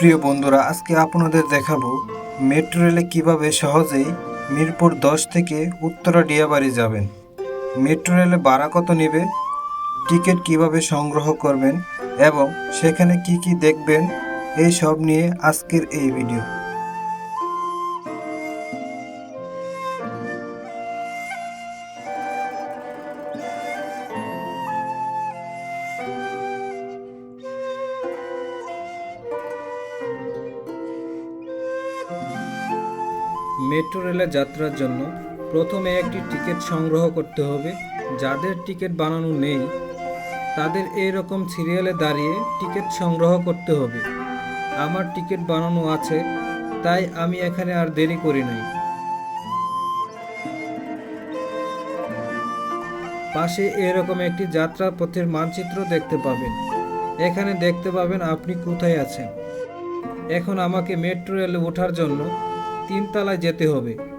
প্রিয় বন্ধুরা, আজকে আপনাদের দেখাবো মেট্রো রেলে কীভাবে সহজেই মিরপুর দশ থেকে উত্তরা ডিয়াবাড়ি যাবেন। মেট্রো রেলে ভাড়া কত নেবে, টিকিট কীভাবে সংগ্রহ করবেন, এবং সেখানে কি কি দেখবেন, এই সব নিয়ে আজকের এই ভিডিও। মেট্রো রেলে যাত্রার জন্য প্রথমে একটি টিকিট সংগ্রহ করতে হবে। যাদের টিকিট বানানো নেই, তাদের এই রকম সিরিয়ালে দাঁড়িয়ে টিকিট সংগ্রহ করতে হবে। আমার টিকিট বানানো আছে, তাই আমি এখানে আর দেরি করি নাই। পাশে এরকম একটি যাত্রা পথের মানচিত্র দেখতে পাবেন। এখানে দেখতে পাবেন আপনি কোথায় আছেন। এখন আমাকে মেট্রো রেলে ওঠার জন্য তিনতলায় যেতে হবে।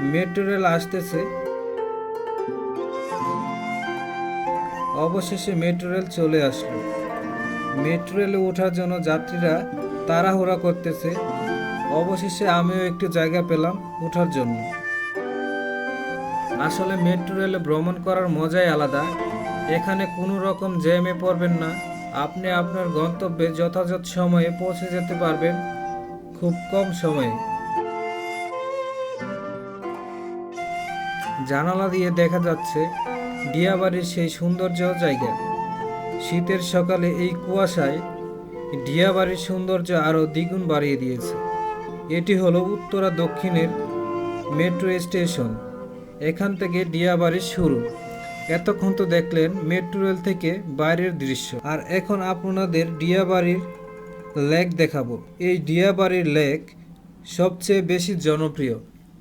মেট্রো রেল আসতেছে। অবশেষে মেট্রো রেল চলে আসলো। মেট্রো রেলে ওঠার জন্য যাত্রীরা তাড়াহুড়া করতেছে। অবশেষে আমিও একটু জায়গা পেলাম ওঠার জন্য। আসলে মেট্রো রেলে ভ্রমণ করার মজাই আলাদা। এখানে কোনো রকম জ্যামে পড়বেন না। আপনি আপনার গন্তব্যে যথাযথ সময়ে পৌঁছে যেতে পারবেন। খুব কম সময়ে। জানালা দিয়ে দেখা যাচ্ছে ডিয়াবাড়ির সেই সৌন্দর্য জায়গা। শীতের সকালে এই কুয়াশায় ডিয়াবাড়ির সৌন্দর্য আরও দ্বিগুণ বাড়িয়ে দিয়েছে। এটি হলো উত্তরা দক্ষিণের মেট্রো স্টেশন। এখান থেকে ডিয়াবাড়ির শুরু। এতক্ষণ তো দেখলেন মেট্রো রেল থেকে বাইরের দৃশ্য। আর এখন আপনাদের ডিয়াবাড়ির লেক দেখাবো। এই ডিয়াবাড়ির লেক সবচেয়ে বেশি জনপ্রিয়।